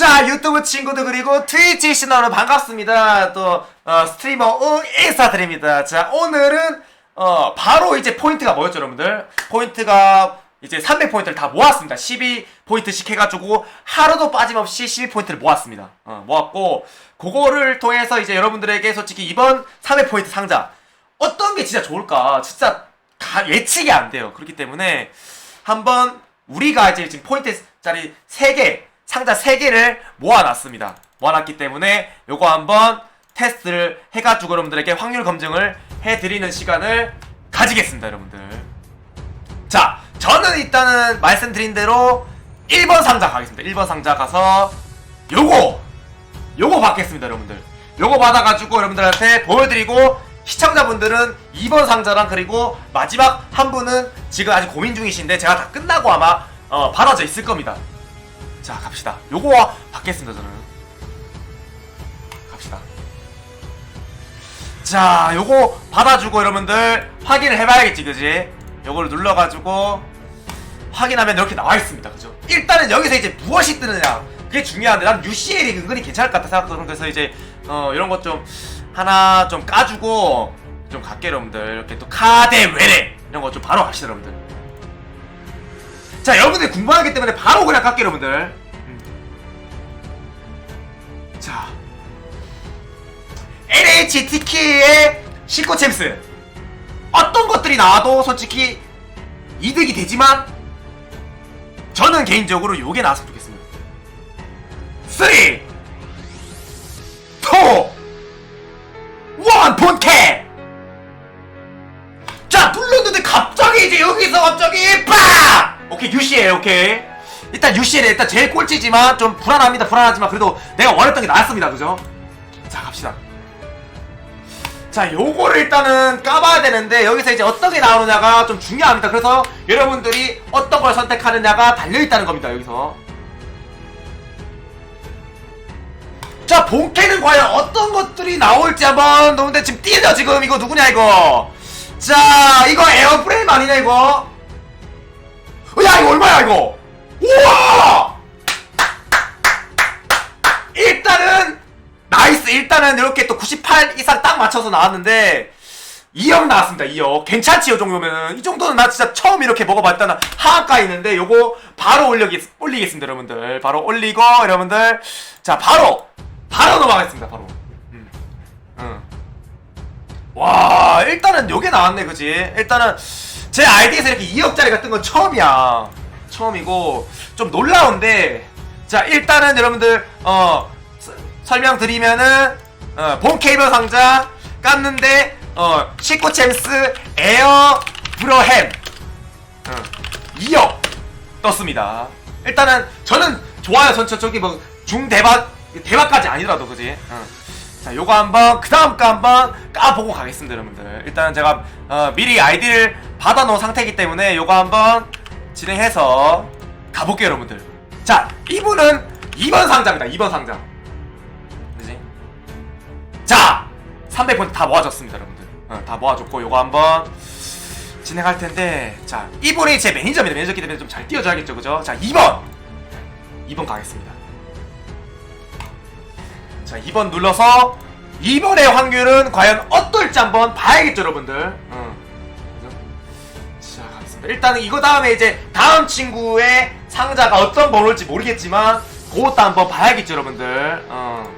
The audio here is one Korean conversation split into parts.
자 유튜브 친구들 그리고 트위치 시청자분 반갑습니다. 또 어, 스트리머 우 인사드립니다. 자 오늘은 어 바로 이제 포인트가 뭐였죠 여러분들? 포인트가 이제 300포인트를 다 모았습니다. 12포인트씩 해가지고 하루도 빠짐없이 12포인트를 모았습니다. 어, 모았고 그거를 통해서 이제 여러분들에게 솔직히 이번 300포인트 상자 어떤 게 진짜 좋을까? 진짜 가- 예측이 안 돼요. 그렇기 때문에 한번 우리가 이제 지금 포인트짜리 3개 상자 3개를 모아놨습니다. 모아놨기 때문에 요거 한번 테스트를 해가지고 여러분들에게 확률 검증을 해드리는 시간을 가지겠습니다 여러분들. 자 저는 일단은 말씀드린 대로 1번 상자 가겠습니다. 1번 상자 가서 요거 요거 받겠습니다 여러분들. 요거 받아가지고 여러분들한테 보여드리고 시청자분들은 2번 상자랑 그리고 마지막 한 분은 지금 아직 고민 중이신데 제가 다 끝나고 아마 어, 받아져 있을 겁니다 자 갑시다. 요거 받겠습니다 저는. 갑시다. 자 요거 받아주고 여러분들 확인을 해봐야겠지 그지? 요거를 눌러가지고 확인하면 이렇게 나와 있습니다 그죠? 일단은 여기서 이제 무엇이 뜨느냐. 그게 중요한데 난 UCL이 은근히 괜찮을 것 같다 생각하거든. 그래서 이제 어 이런 것 좀 하나 좀 까주고 좀 갈게 여러분들. 이렇게 또 카데 외래 이런 거 좀 바로 갑시다 여러분들. 자 여러분들이 궁금하기 때문에 바로 그냥 갈게 여러분들. 음. 자. LH 티키의 신고 챔스. 어떤 것들이 나와도 솔직히 이득이 되지만 저는 개인적으로 요게 나왔으면 좋겠습니다. 3 2 1 본캐! 자 눌렀는데 갑자기 이제 여기서 갑자기 빡! 오케이 UCL 오케이 일단 UCL 일단 제일 꼴찌지만 좀 불안합니다 불안하지만 그래도 내가 원했던 게 나왔습니다 그죠 자 갑시다 자, 요거를 일단은 까봐야 되는데 여기서 이제 어떤 게 나오느냐가 좀 중요합니다. 그래서 여러분들이 어떤 걸 선택하느냐가 달려있다는 겁니다. 여기서. 자, 본캐는 과연 어떤 것들이 나올지 한번 너무데 지금 뛰죠 지금 이거 누구냐 이거. 자, 이거 에어프레임 아니냐 이거. 어, 야, 이거 얼마야 이거? 우와! 일단은 나이스. 일단은 이렇게 또 98 이상 딱 맞춰서 나왔는데 2억 나왔습니다. 2억 괜찮지 이 정도면은? 이 정도는 나 진짜 처음 이렇게 먹어봤다는 하한가 있는데 요거 바로 올리겠, 올리겠습니다 여러분들. 바로 올리고 여러분들. 자 바로! 바로 넘어가겠습니다 바로. 음. 응. 와 일단은 요게 나왔네 그지? 일단은 제 아이디에서 이렇게 2억짜리가 뜬건 처음이야 처음이고 좀 놀라운데 자 일단은 여러분들 어 서- 설명드리면은 어, 본 케이블 상자 깠는데 어 시코 챔스 에어 브로햄 어, 2억 떴습니다. 일단은 저는 좋아요. 전체 저기 뭐 중대박 대박까지 아니더라도 그지? 어. 자 요거 한번 그 다음 거 한번 까보고 가겠습니다 여러분들. 일단은 제가 어, 미리 아이디를 받아놓은 상태이기 때문에 요거 한번 진행해서 가볼게요 여러분들. 자 이분은 2번 상자입니다 2번 상자. 그지? 자 300포인트 다 모아줬습니다 여러분들. 어, 다 모아줬고 요거 한번 진행할 텐데 자 이분이 제 매니저입니다. 매니저기 때문에 좀 잘 띄워줘야겠죠 그죠? 자 2번! 2번 가겠습니다. 자 2번 눌러서 2번의 확률은 과연 어떨지 한번 봐야겠죠 여러분들. 응. 가겠습니다 일단은 이거 다음에 이제 다음 친구의 상자가 어떤 번호일지 모르겠지만 그것도 한번 봐야겠죠 여러분들 어.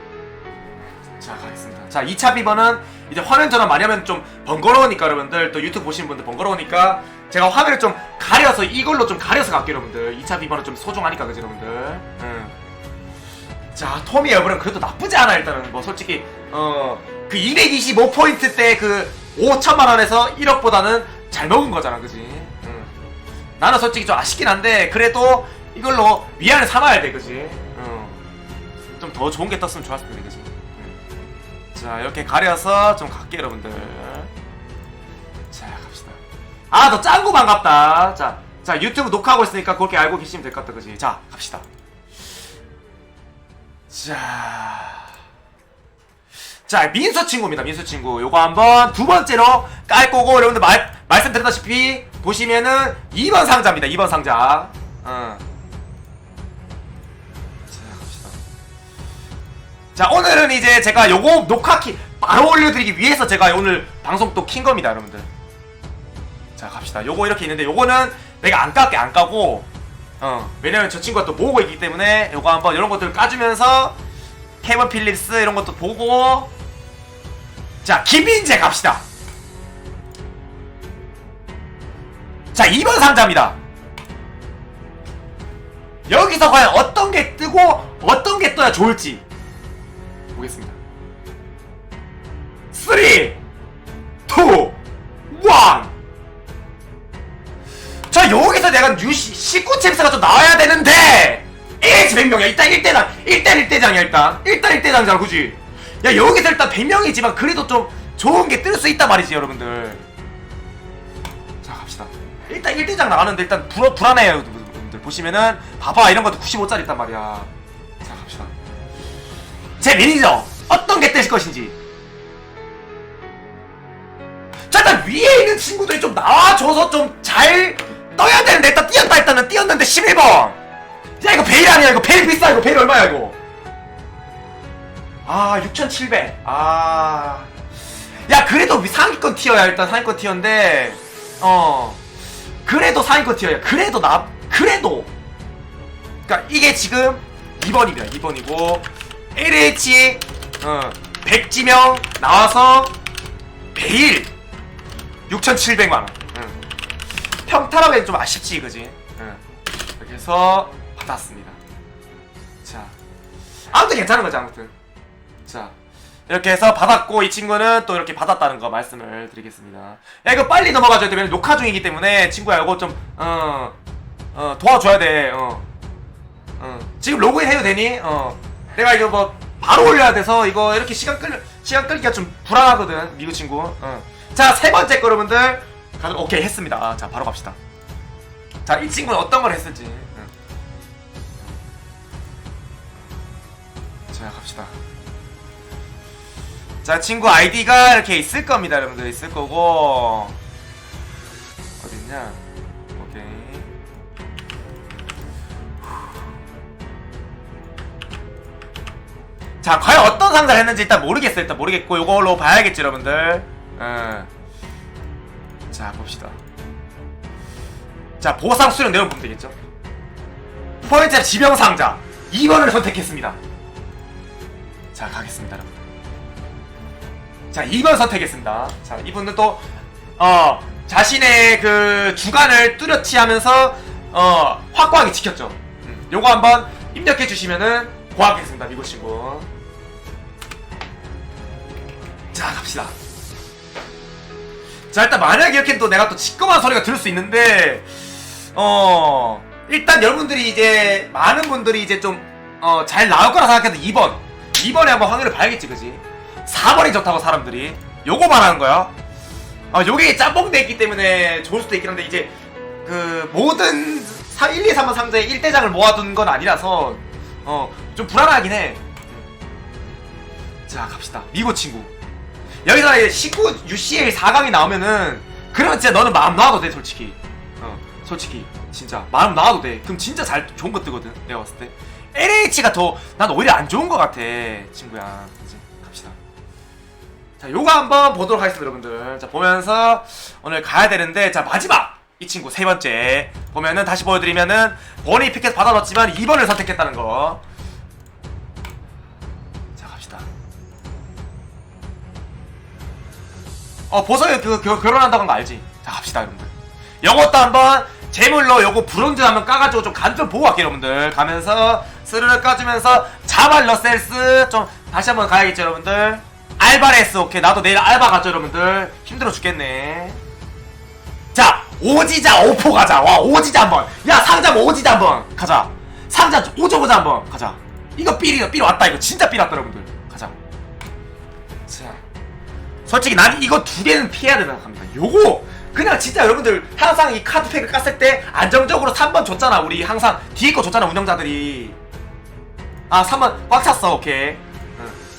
자 가겠습니다 자 2차 비번은 이제 화면 전환 많이 하면 좀 번거로우니까 여러분들 또 유튜브 보시는 분들 번거로우니까 제가 화면을 좀 가려서 이걸로 좀 가려서 갈게요 여러분들 2차 비번은 좀 소중하니까 그죠 여러분들 응. 자 토미 에버는 그래도 나쁘지 않아 일단은 뭐 솔직히 어 그 225포인트 때 그 5천만 원에서 1억보다는 잘 먹은 거잖아 그지 응. 나는 솔직히 좀 아쉽긴 한데 그래도 이걸로 위안을 삼아야 돼 그지 좀더 좋은 게 떴으면 좋았을 텐데 그지 응. 자 이렇게 가려서 좀 갈게 여러분들 자 갑시다 아 너 짱구 반갑다 자, 자 유튜브 녹화하고 있으니까 그렇게 알고 계시면 될 것 같다 그지 자 갑시다 자. 자, 민수 친구입니다. 민수 친구. 요거 한번 두 번째로 깔 거고, 여러분들 말, 말씀드렸다시피, 보시면은 2번 상자입니다. 2번 상자. 어. 자, 갑시다. 자 오늘은 이제 제가 요거 녹화 키 바로 올려드리기 위해서 제가 오늘 방송 또 킨 겁니다 여러분들 자 갑시다 요거 이렇게 있는데 요거는 내가 안 깎게 안 까고 어 왜냐면 저 친구가 또 모으고 있기 때문에 요거 한번 이런 것들 까주면서 케이번 필립스 이런 것도 보고 자 김인재 갑시다 자 2번 상자입니다. 여기서 과연 어떤 게 뜨고 어떤 게 떠야 좋을지 보겠습니다. 3 2 1 자 여기서 내가 유시 19 챔스가 좀 나와야 되는데 1치 100명이야. 일단 1대장 1대 1대장이야 일단. 일단 1대장이잖아 그지 야 여기서 일단 100명이지만 그래도 좀 좋은 게 뜰 수 있단 말이지 여러분들 일단 1대장 나가는데 일단 불, 불안해요 여러분들. 보시면은 봐봐 이런 것도 95짜리 있단 말이야. 자 갑시다. 제 매니저 어떤 게뜰 것인지. 자 일단 위에 있는 친구들이 좀 나와줘서 좀 잘 떠야 되는데 일단 뛰었다 일단은. 뛰었는데 11번. 야 이거 베일 아니야 이거. 베일 비싸 이거. 베일 얼마야 이거? 아 6,700. 아. 야, 그래도 상위권 티어야, 일단 상위권 티어인데, 어. 그래도 상위권 티어야. 그래도 나, 그래도. 그니까 이게 지금 2번입니다. 2번이고, LH, 어, 100지명 나와서, 매일 6,700만 원. 응. 평타라면 좀 아쉽지, 그지? 응. 해서 받았습니다. 자. 아무튼 괜찮은 거지, 아무튼. 자 이렇게 해서 받았고 이 친구는 또 이렇게 받았다는 거 말씀을 드리겠습니다 야 이거 빨리 넘어가줘야 돼 녹화 중이기 때문에 친구야 이거 좀 어, 어, 도와줘야 돼 어. 어. 지금 로그인 해도 되니? 어. 내가 이거 뭐 바로 올려야 돼서 이거 이렇게 시간 끌 시간 끌기가 좀 불안하거든 미국 친구 어. 자세 번째 거 여러분들 가서 오케이 했습니다 자 바로 갑시다 자 이 친구는 어떤 걸 했을지 응. 자 갑시다 자 친구 아이디가 이렇게 있을 겁니다 여러분들. 있을 거고. 어딨냐? 오케이. 자 과연 어떤 상자를 했는지 일단 모르겠어요. 일단 모르겠고 이걸로 봐야겠지 여러분들. 응. 자 봅시다. 자 보상 수령 내용 보면 되겠죠? 포인트 지병 상자. 2번을 선택했습니다. 자 가겠습니다 여러분 자 2번 선택했습니다. 자 이분은 또 어, 자신의 그 주관을 뚜렷이 하면서 어, 확고하게 지켰죠. 음, 요거 한번 입력해 주시면은 고하겠습니다 미국 친구 자 갑시다. 자 일단 만약에 이렇게 또 내가 또 시끄러운 소리가 들을 수 있는데 어 일단 여러분들이 이제 많은 분들이 이제 좀어잘 나올 거라 생각해도 2번. 2번에 한번 확률을 봐야겠지 그지 4번이 좋다고 사람들이. 요거 말하는 거야. 어 요게 짬뽕돼 있기 때문에 좋을 수도 있긴 한데 이제 그 모든 4, 1, 2, 3번 상자에 1대장을 모아둔 건 아니라서 어 좀 불안하긴 해자 갑시다. 미고 친구. 여기서 이제 19 UCL 4강이 나오면은 그러면 진짜 너는 마음 놔도 돼 솔직히. 어 솔직히. 진짜. 마음 놔도 돼. 그럼 진짜 잘 좋은 거 뜨거든 내가 봤을 때. LH가 더 난 오히려 안 좋은 거 같아 친구야. 그치 자 요거 한번 보도록 하겠습니다 여러분들. 자 보면서 오늘 가야 되는데 자 마지막 이 친구 세 번째 보면은 다시 보여드리면은 본이 피켓 받아놨지만 2번을 선택했다는 거. 자 갑시다. 어 보석이 그, 그 결혼한다고 한거 알지? 자 갑시다 여러분들. 요것도 한번 제물로 요거 브론즈 한번 까가지고 좀 간 좀 보고 갈게요 여러분들. 가면서 스르르 까주면서 자발 러셀스 좀 다시 한번 가야겠죠 여러분들 알바레스 오케이 나도 내일 알바 가죠 여러분들. 힘들어 죽겠네. 자 오지자 오포 가자. 와 오지자 한번. 야 상자 뭐 오지자 한번. 가자. 상자 오저보자 한번. 가자. 이거 삘이다 삘 왔다. 이거 진짜 삘 왔다 여러분들. 가자. 자 솔직히 난 이거 두 개는 피해야 된다고 생각합니다. 요거! 그냥 진짜 여러분들 항상 이 카드팩을 깠을 때 안정적으로 3번 줬잖아. 우리 항상. 뒤에 거 줬잖아 운영자들이. 아 3번 꽉 찼어. 오케이.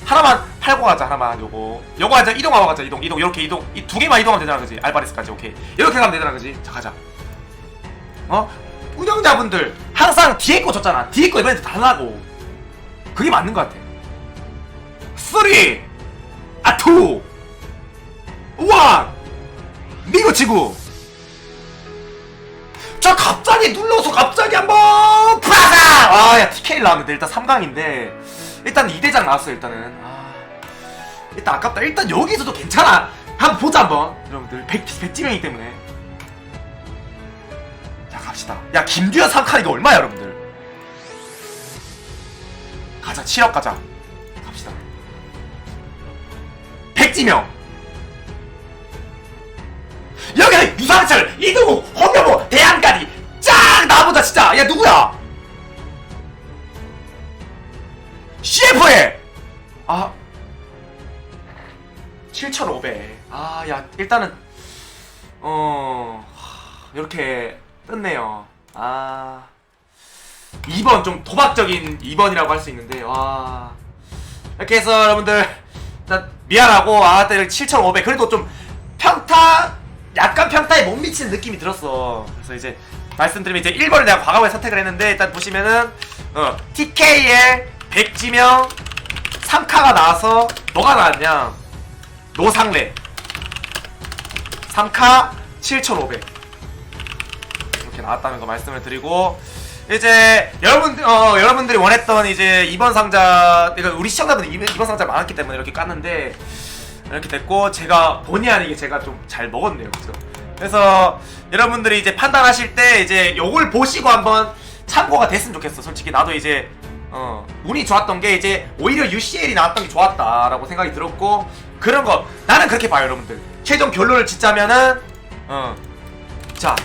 응. 하나만 팔고 가자. 하나만 요거. 요거 하자. 이동하고 가자. 이동. 이동. 이렇게 이동. 이 두 개만 이동하면 되잖아. 그지? 알바레스까지. 오케이. 이렇게 가면 되잖아. 그지? 자 가자. 어? 운영자분들 항상 뒤에 거 줬잖아. 뒤에 거 이번에 달라고. 그게 맞는 것 같아. 쓰리 아투 원 미고 지구 저 갑자기 눌러서 갑자기 한번 프라사 아야 TK 나왔는데 일단 3강인데 일단 2대장 나왔어요 일단은. 아. 일단 아깝다. 일단 여기서도 괜찮아. 한번 보자 한번. 여러분들 100, 100지명이기 때문에. 자 갑시다. 야 김두현 3칸 이거 얼마야 여러분들? 가자 7억 가자. 갑시다. 100지명. 여기는 유상철, 이동욱, 홍명보, 아, 야, 일단은 어 이렇게 떴네요. 아 2번 좀 도박적인 2번이라고 할 수 있는데 와 이렇게 해서 여러분들 일단 미안하고 아, 그때 7,500 그래도 좀 평타 약간 평타에 못 미치는 느낌이 들었어. 그래서 이제 말씀드리면 이제 1번을 내가 과감하게 선택을 했는데 일단 보시면은 어, TK에 백지명 3카가 나와서 뭐가 나왔냐? 노상래 3카 7,500 이렇게 나왔다는 거 말씀을 드리고 이제 여러분 어 여러분들이 원했던 이제 이번 상자 그러니까 우리 시청자분들 이번 상자 많았기 때문에 이렇게 깠는데 이렇게 됐고 제가 본의 아니게 제가 좀 잘 먹었네요. 그죠? 그래서 여러분들이 이제 판단하실 때 이제 요걸 보시고 한번 참고가 됐으면 좋겠어. 솔직히 나도 이제 어 운이 좋았던 게 이제 오히려 UCL이 나왔던 게 좋았다라고 생각이 들었고 그런 거 나는 그렇게 봐요 여러분들 최종 결론을 짓자면은 어자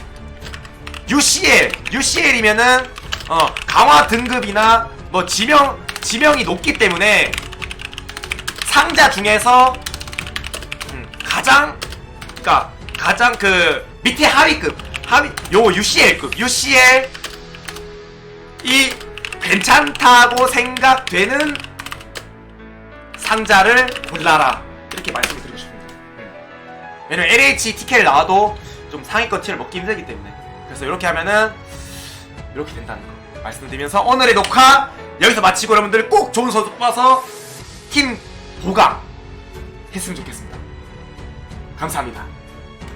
UCL, UCL이면은 어 강화 등급이나 뭐 지명 지명이 높기 때문에 상자 중에서 음, 가장 그러니까 가장 그 밑에 하위급 하위 요 UCL급 UCL 이 괜찮다고 생각되는 상자를 골라라. 이렇게 말씀 왜냐면 LH TK를 나와도 좀 상위권 티를 먹기 힘들기 때문에 그래서 이렇게 하면은 이렇게 된다는 거 말씀드리면서 오늘의 녹화 여기서 마치고 여러분들 꼭 좋은 선수 뽑아서 팀 보강 했으면 좋겠습니다. 감사합니다.